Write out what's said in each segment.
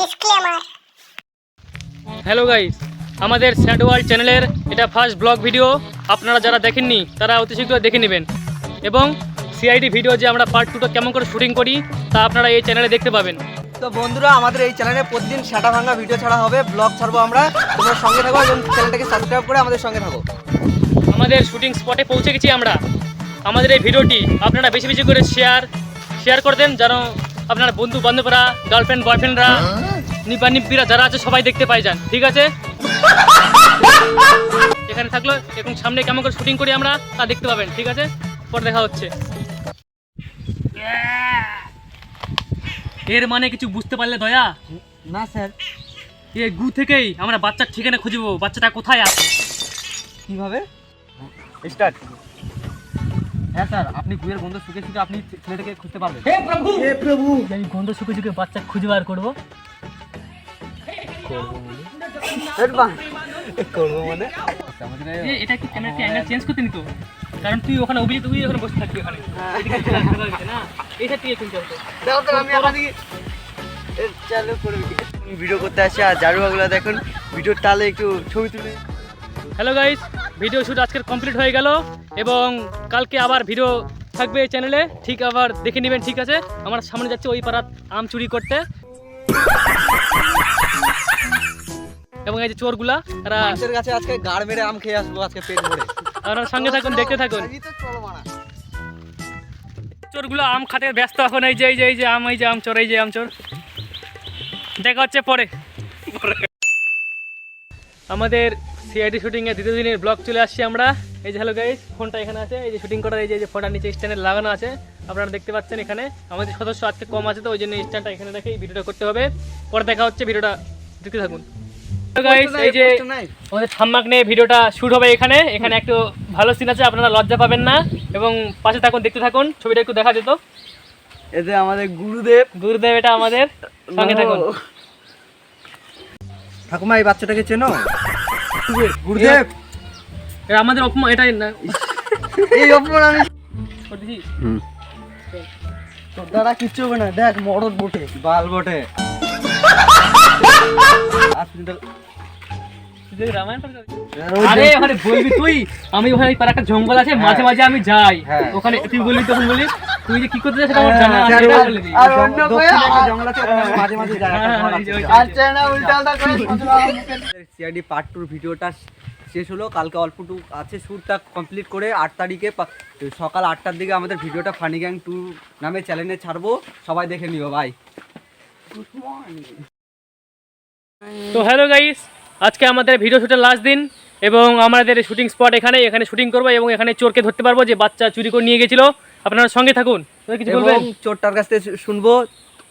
Disclaimer. Hello guys আমাদের sand world চ্যানেলের এটা ফার্স্ট ব্লগ ভিডিও আপনারা যারা দেখেননি তারা অতি শীঘ্র দেখে নেবেন। এবং সিআইডি ভিডিও যে আমরা পার্ট টুটো কেমন করে শুটিং করি তা আপনারা এই চ্যানেলে দেখতে পাবেন। তো বন্ধুরা আমাদের এই চ্যানেলে প্রতিদিন সাটা ভাঙা ভিডিও ছাড়া হবে। ব্লগ ছাড়বো আমরা। তোমরা সঙ্গে থাকো এবং চ্যানেলটাকে সাবস্ক্রাইব করে আমাদের সঙ্গে থাকো। আমাদের শুটিং স্পটে পৌঁছে গেছি আমরা। আমাদের এই ভিডিওটি আপনারা বেশি বেশি করে শেয়ার শেয়ার করে দেন যেন আপনার বন্ধু বান্ধবরা গার্লফ্রেন্ড বয়ফ্রেন্ডরা নিপা নিপিরা যারা আছে সবাই দেখতে পাই যান ঠিক আছে? এখানে থাকল এবং সামনে কেমন করে শুটিং করি আমরা তা দেখতে পাবেন ঠিক আছে? পরে দেখা হচ্ছে। এর মানে কিছু বুঝতে পারলে দয়া? না স্যার। এ গু থেকেই আমরা বাচ্চার ঠিকানা খুঁজবো বাচ্চাটা কোথায় আছে? কীভাবে? স্টার্ট হ্যাঁ স্যার আপনি গুয়ের বন্ধু শুকে শুকে আপনি ছেলেটাকে খুঁজতে পারবেন। প্রভু! আমি গন্ধ শুকে শুকে বাচ্চা খুঁজে বার করব করব মানে? এটা কি ক্যামেরা অ্যাঙ্গেল চেঞ্জ করতে নিত কারণ তুই ওখানে অভিজিৎ তুই ওখানে বসে থাকবি ওখানে। না? তুই এখন চলতো আমি চালু করে ভিডিও করতে আসি আর জারুয়াগুলো দেখুন ভিডিওর টালে একটু ছবি তুলে। হ্যালো গাইস ভিডিও শুট আজকের কমপ্লিট হয়ে গেল এবং কালকে আবার ভিডিও থাকবে এই চ্যানেলে ঠিক আবার দেখে নেবেন ঠিক আছে? আমার সামনে যাচ্ছে ওই পাড়ার আম চুরি করতে। এবং এই যে চোরগুলা তারা মানুষের কাছে আজকে গাড় মেরে আম খেয়ে আসব আজকে পেট ভরে। আপনারা সঙ্গে থাকুন দেখতে থাকুন। চোরগুলো আম খাতে ব্যস্ত এখন এই যে এই যে এই যে আম এই যে আম চোর এই যে আম চোর। দেখা হচ্ছে পরে। আমাদের সিআইডি শুটিং এর দ্বিতীয় দিনের ব্লগ চলে আসছি আমরা। এই যে হ্যালো গাইস ফোনটা এখানে আছে। এই যে শুটিং করার এই যে ফোনটা নিচে স্ট্যান্ডে লাগানো আছে। আপনারা দেখতে পাচ্ছেন এখানে। আমাদের সদস্য আজকে কম আছে তো ওই জন্য স্ট্যান্ডটা এখানে রেখে এই ভিডিওটা করতে হবে। পরে দেখা হচ্ছে ভিডিওটা। দেখতে থাকুন। এই যে আমাদের ঠাম্মাক নিয়ে ভিডিওটা শুট হবে এখানে। এখানে একটু ভালো সিন আছে আপনারা লজ্জা পাবেন না। এবং পাশে থাকুন দেখতে থাকুন। ছবিটা একটু দেখা যেত। এতে আমাদের গুরুদেব। গুরুদেব এটা আমাদের। সঙ্গে থাকুন। ঠাকুমা এই বাচ্চাটাকে চেনো? গুরুদেব আমাদের অপমান এটাই না। এই অপমান আমি তোর দাদা। কিচ্ছু হবে না। দেখ মরদ বটে। বাল বটে। তুই আরে ওখানে বলবি তুই। আমি ওখানে পার একটা জঙ্গল আছে মাঝে মাঝে আমি যাই। হ্যাঁ। ওখানে তুই বলবি তখন বলি তুই যে কি করতে যাস সেটা আমার জানা আছে আর এটা আর অন্য জঙ্গল আছে মাঝে মাঝে যাই হ্যাঁ, আছে। ওই- আচ্ছা করে সিআইডি পার্ট টুর ভিডিওটা শেষ হলো কালকে অল্প অল্পটু আছে শ্যুটটা কমপ্লিট করে আট তারিখে সকাল আটটার দিকে আমাদের ভিডিওটা ফানি গ্যাং টু নামে চ্যানেলে ছাড়বো সবাই দেখে নিও ভাই তো হ্যালো গাইস আজকে আমাদের ভিডিও শুটের লাস্ট দিন এবং আমাদের শুটিং স্পট এখানে এখানে শুটিং করব এবং এখানে চোরকে ধরতে পারব যে বাচ্চা চুরি করে নিয়ে গেছিল। আপনারা সঙ্গে থাকুন। কিছু বলবেন? চোরটার কাছ থেকে শুনব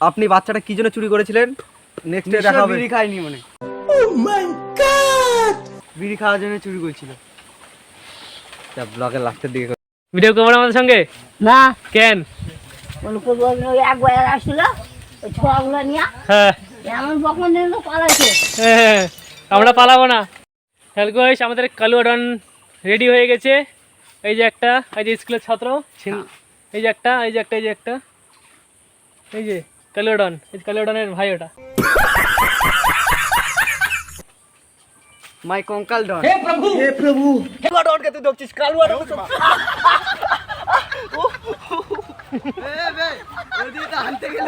আপনি বাচ্চাটা কি জন্য চুরি করেছিলেন? নেক্সট ডে দেখা হবে। বিড়ি খাইনি মানে। বিড়ি খাওয়ার জন্য চুরি করেছিল। তা ব্লগের লাস্টের দিকে ভিডিও করবেন আমাদের সঙ্গে? না। কেন? অনুপ্রবেশ একবার আসছিল ওই ছোড়াগুলো নিয়ে। হ্যাঁ। এমন বকন দিন তো পালাইছে। হ্যাঁ, আমরা পালাবো না। হ্যালো গাইস আমাদের কালুয়াডন রেডি হয়ে গেছে। এই যে একটা এই যে স্কুলের ছাত্র ছিন- এই যে একটা এই যে একটা এই যে একটা। এই যে কালুয়াডন এই যে কালুয়াডনের ভাই ওটা। মাই কঙ্কাল ডন। হে প্রভু! হে প্রভু! কালুয়া ডন কে তুই দেখছিস কালুয়া ডন এ বে ওদি তো হানতে গেল